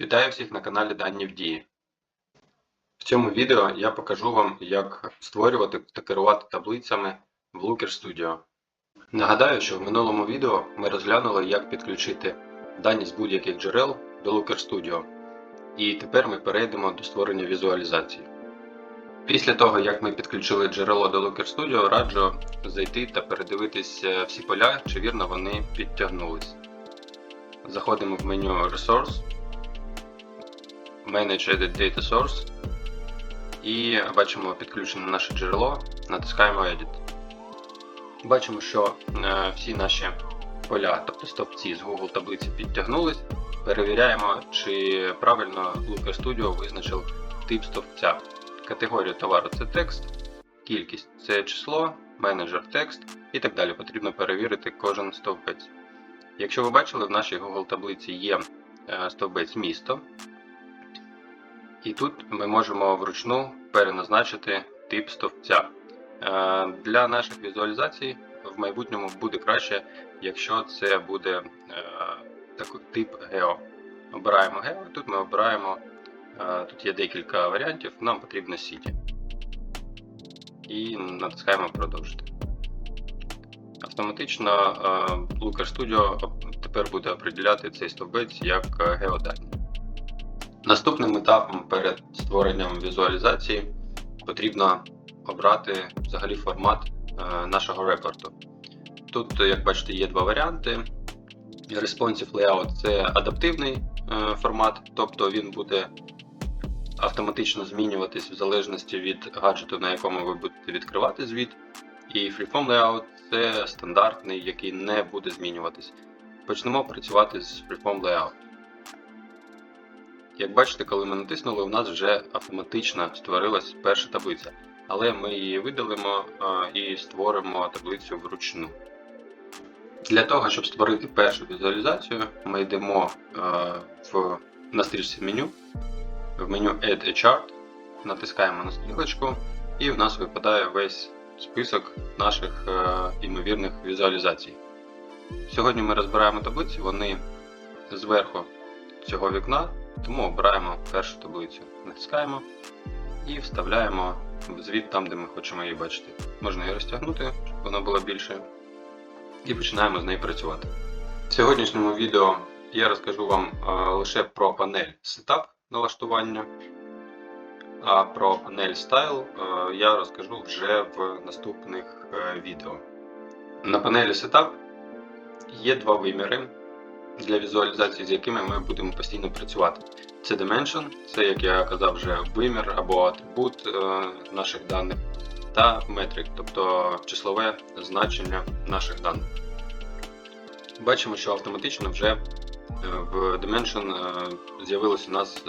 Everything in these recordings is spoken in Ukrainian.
Вітаю всіх на каналі Дані в Дії. В цьому відео я покажу вам, як створювати та керувати таблицями в Looker Studio. Нагадаю, що в минулому відео ми розглянули, як підключити дані з будь-яких джерел до Looker Studio. І тепер ми перейдемо до створення візуалізації. Після того, як ми підключили джерело до Looker Studio, раджу зайти та передивитись е, всі поля, чи вірно вони підтягнулись. Заходимо в меню Resource. Manage Edit Data Source і бачимо підключене наше джерело, натискаємо Edit. Бачимо, що е, всі наші поля, тобто стовпці з Google таблиці підтягнулись. Перевіряємо, чи правильно Looker Studio визначив тип стовпця. Категорію товару це текст, кількість це число, менеджер текст і так далі. Потрібно перевірити кожен стовпець. Якщо ви бачили, в нашій Google таблиці є е, стовбець місто. І тут ми можемо вручну переназначити тип стовпця. Е, Для наших візуалізацій в майбутньому буде краще, якщо це буде е, такий тип Geo. Обираємо Geo, тут ми обираємо, е, тут є декілька варіантів, нам потрібно City. І натискаємо продовжити. Автоматично Looker Studio тепер буде определяти цей стовбець як геодані. Наступним етапом перед створенням візуалізації потрібно обрати взагалі формат е, нашого репорту. Тут, як бачите, є два варіанти. Responsive Layout це адаптивний е, формат, тобто він буде автоматично змінюватись в залежності від гаджету, на якому ви будете відкривати звіт. І Freeform Layout це стандартний, який не буде змінюватись. Почнемо працювати з Freeform Layout. Як бачите, коли ми натиснули, у нас вже автоматично створилась перша таблиця, але ми її видалимо і створимо таблицю вручну. Для того, щоб створити першу візуалізацію, ми йдемо в, на стрічці меню, в меню Add a Chart, натискаємо на стрілочку, і в нас випадає весь список наших імовірних візуалізацій. Сьогодні ми розбираємо таблиці, вони зверху цього вікна. Тому обираємо першу таблицю, натискаємо і вставляємо звіт там, де ми хочемо її бачити. Можна її розтягнути, щоб вона була більшою. І починаємо з нею працювати. В сьогоднішньому відео я розкажу вам лише про панель Setup налаштування, а про панель Style я розкажу вже в наступних е, відео. На панелі Setup є два виміри для візуалізації, з якими ми будемо постійно працювати. Це Dimension, це, як я казав, вже вимір або атрибут е, наших даних, та Metric, тобто числове значення наших даних. Бачимо, що автоматично вже е, в Dimension е, з'явилося у нас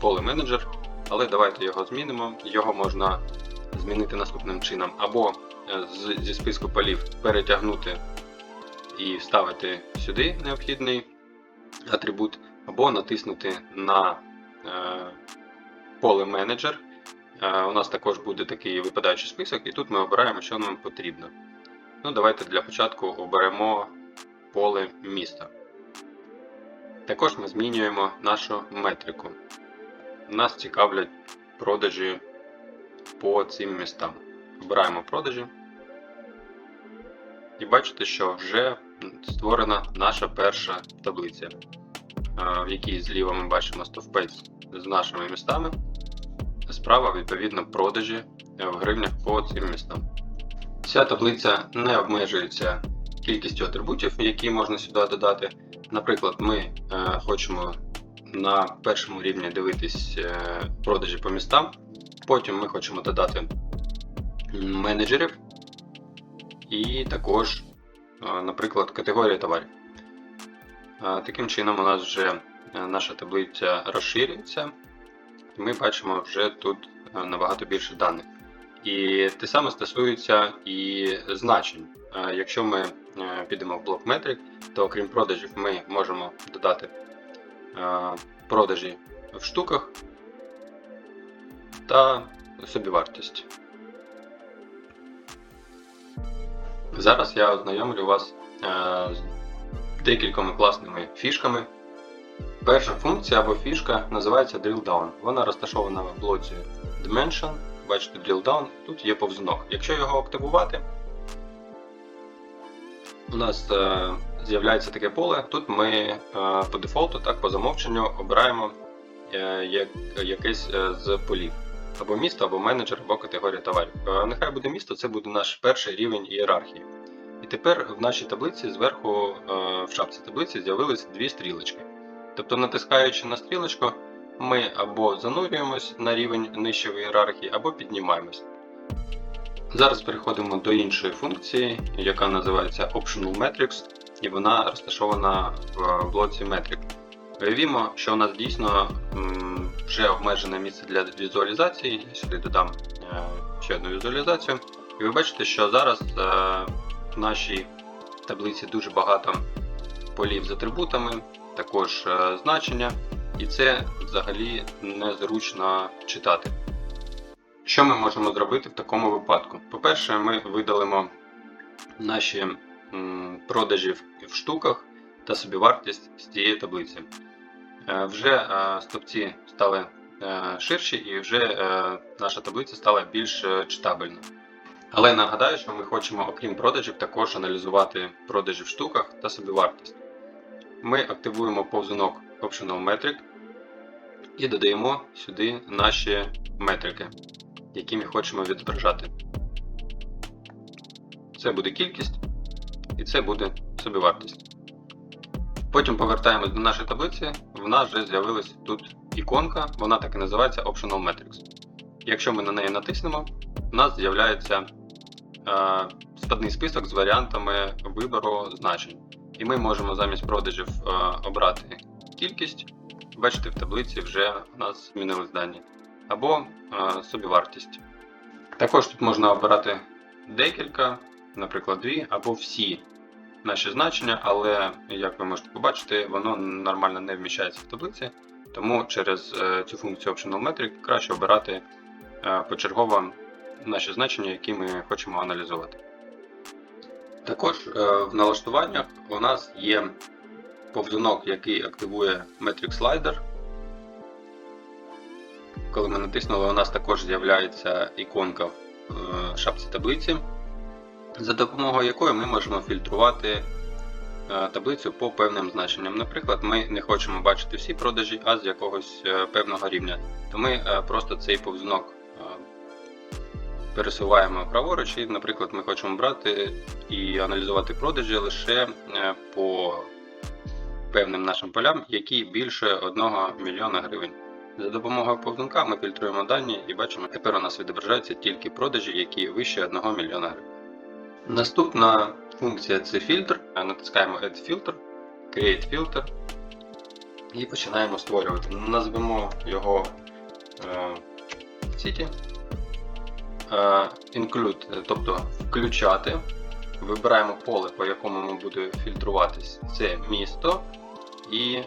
поле менеджер, але давайте його змінимо. Його можна змінити наступним чином, або зі списку полів перетягнути і вставити сюди необхідний атрибут, або натиснути на е, поле менеджер. Е, у нас також буде такий випадаючий список, і тут ми обираємо, що нам потрібно. Ну, Давайте для початку оберемо поле міста. Також ми змінюємо нашу метрику. Нас цікавлять продажі по цим містам. Обираємо продажі. І бачите, що вже створена наша перша таблиця, в якій зліва ми бачимо стовпець з нашими містами, справа, відповідно, продажі в гривнях по цим містам. Ця таблиця не обмежується кількістю атрибутів, які можна сюди додати. Наприклад, ми е, хочемо на першому рівні дивитись е, продажі по містам, потім ми хочемо додати менеджерів і також, наприклад, категорія товарів. Таким чином, у нас вже наша таблиця розширюється, і ми бачимо вже тут набагато більше даних. І те саме стосується і значень. Якщо ми підемо в блок метрик, то окрім продажів, ми можемо додати продажі в штуках та собівартість. Зараз я ознайомлю вас е, з декількома класними фішками, Перша функція або фішка називається Drill Down. Вона розташована в блоці Dimension. Бачите, Drill Down, тут є повзунок. Якщо його активувати, у нас е, з'являється таке поле. Тут ми е, по дефолту, так, по замовченню обираємо е, як, якесь е, з полів. Або місто, або менеджер, або категорія товарів. Е, нехай буде місто, це буде наш перший рівень ієрархії. І тепер в нашій таблиці зверху е, в шапці таблиці з'явились дві стрілочки. Тобто, натискаючи на стрілочку, ми або занурюємось на рівень нижче в ієрархії, або піднімаємось. Зараз переходимо до іншої функції, яка називається Optional Metrics, і вона розташована в блоці Metric. Уявімо, що у нас дійсно вже обмежене місце для візуалізації. Я сюди додам е, ще одну візуалізацію. І ви бачите, що зараз е, в нашій таблиці дуже багато полів з атрибутами, також е, значення, і це взагалі незручно читати. Що ми можемо зробити в такому випадку? По-перше, ми видалимо наші продажі в- в штуках та собівартість з цієї таблиці. Е, Вже е, стовпці стали е, ширші і вже наша таблиця стала більш читабельна. Але нагадаю, що ми хочемо, окрім продажів, також аналізувати продажі в штуках та собівартість. Ми активуємо повзунок Optional Metric і додаємо сюди наші метрики, які ми хочемо відображати. Це буде кількість і це буде собівартість. Потім повертаємось до нашої таблиці, в нас вже з'явилась тут іконка, вона так і називається Optional Metrics. Якщо ми на неї натиснемо, у нас з'являється е, спадний список з варіантами вибору значень. І ми можемо замість продажів е, обрати кількість. Бачите, в таблиці вже у нас змінились дані. Або е, собівартість. Також тут можна обирати декілька, наприклад, дві, або всі наші значення, але, як ви можете побачити, воно нормально не вміщається в таблиці, тому через е, цю функцію Optional Metric краще обирати е, почергово наші значення, які ми хочемо аналізувати. Також е, в налаштуваннях у нас є повзунок, який активує Metric Slider. Коли ми натиснули, у нас також з'являється іконка в шапці таблиці, за допомогою якої ми можемо фільтрувати е, таблицю по певним значенням. Наприклад, ми не хочемо бачити всі продажі, а з якогось е, певного рівня. То ми е, просто цей повзунок пересуваємо праворуч, і, наприклад, ми хочемо брати і аналізувати продажі лише по певним нашим полям, які більше 1 мільйона гривень. За допомогою повзунка ми фільтруємо дані і бачимо, тепер у нас відображаються тільки продажі, які вище 1 мільйона гривень. Наступна функція це фільтр. Натискаємо Add Filter, Create Filter і починаємо створювати. Назвемо його е, City. Е, Include, тобто включати. Вибираємо поле, по якому ми буде фільтруватись. Це місто. І е,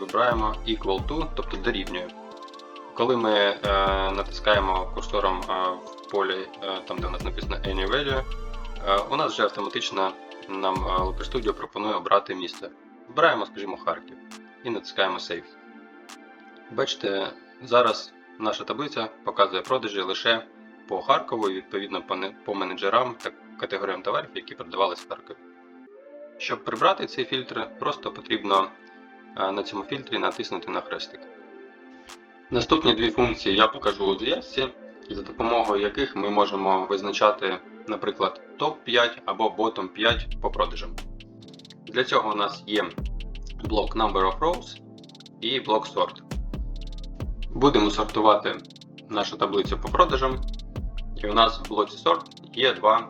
вибираємо Equal to, тобто дорівнює. Коли ми е, натискаємо курсором е, в полі, е, там де у нас написано Any Value, е, у нас вже автоматично нам е, Studio пропонує обрати місце. Вибираємо, скажімо, Харків і натискаємо Save. Бачите, зараз наша таблиця показує продажі лише по Харкову і відповідно по, менеджерам та категоріям товарів, які продавалися в Харкові. Щоб прибрати цей фільтр, просто потрібно е, на цьому фільтрі натиснути на хрестик. Наступні дві функції я покажу у зв'язці, за допомогою яких ми можемо визначати, наприклад, топ-5 або bottom 5 по продажам. Для цього у нас є блок Number of Rows і блок Sort. Будемо сортувати нашу таблицю по продажам, і у нас в блоці Sort є два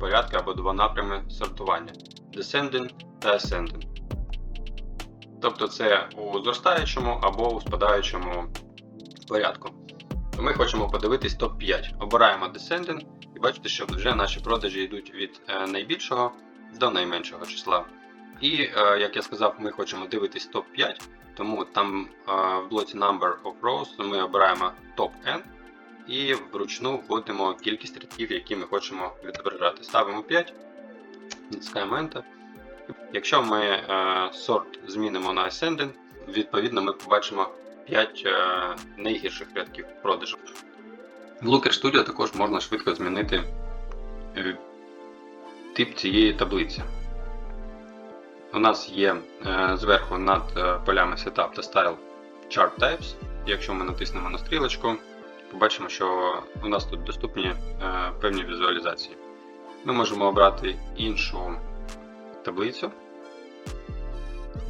порядки або два напрями сортування: Descending та Ascending. Тобто це у зростаючому або у спадаючому порядку. Ми хочемо подивитись топ-5. Обираємо Descending і бачите, що вже наші продажі йдуть від е, найбільшого до найменшого числа. І, е, як я сказав, ми хочемо дивитись топ-5, тому там е, в блоці Number of Rows ми обираємо Top N і вручну вводимо кількість рядків, які ми хочемо відображати. Ставимо 5, натискаємо Enter. Якщо ми сорт змінимо на Ascending, відповідно ми побачимо 5 найгірших рядків продажу. В Looker Studio також можна швидко змінити е, тип цієї таблиці. У нас є е, зверху над е, полями Setup та Style Chart Types. Якщо ми натиснемо на стрілочку, побачимо, що у нас тут доступні е, певні візуалізації. Ми можемо обрати іншу таблицю.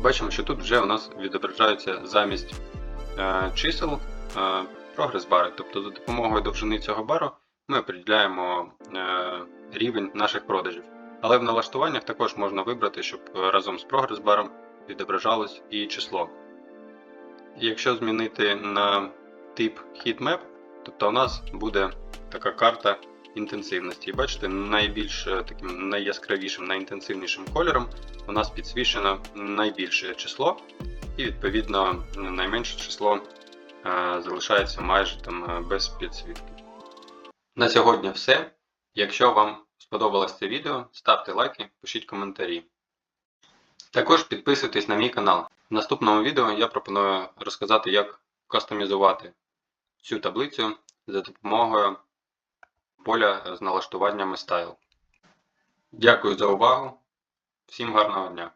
Бачимо, що тут вже у нас відображаються замість е, чисел е, прогрес-бари. Тобто за допомогою довжини цього бару ми определяємо е, рівень наших продажів. Але в налаштуваннях також можна вибрати, щоб е, разом з прогрес-баром відображалось і число. Якщо змінити на тип heatmap, тобто у нас буде така карта інтенсивності. Бачите, найбільш е, таким найяскравішим, найінтенсивнішим кольором у нас підсвічено найбільше число, і відповідно найменше число е, залишається майже там е, без підсвітки. На сьогодні все. Якщо вам сподобалось це відео, ставте лайки, пишіть коментарі. Також підписуйтесь на мій канал. В наступному відео я пропоную розказати, як кастомізувати цю таблицю за допомогою поля з налаштуваннями Style. Дякую за увагу. Всім гарного дня!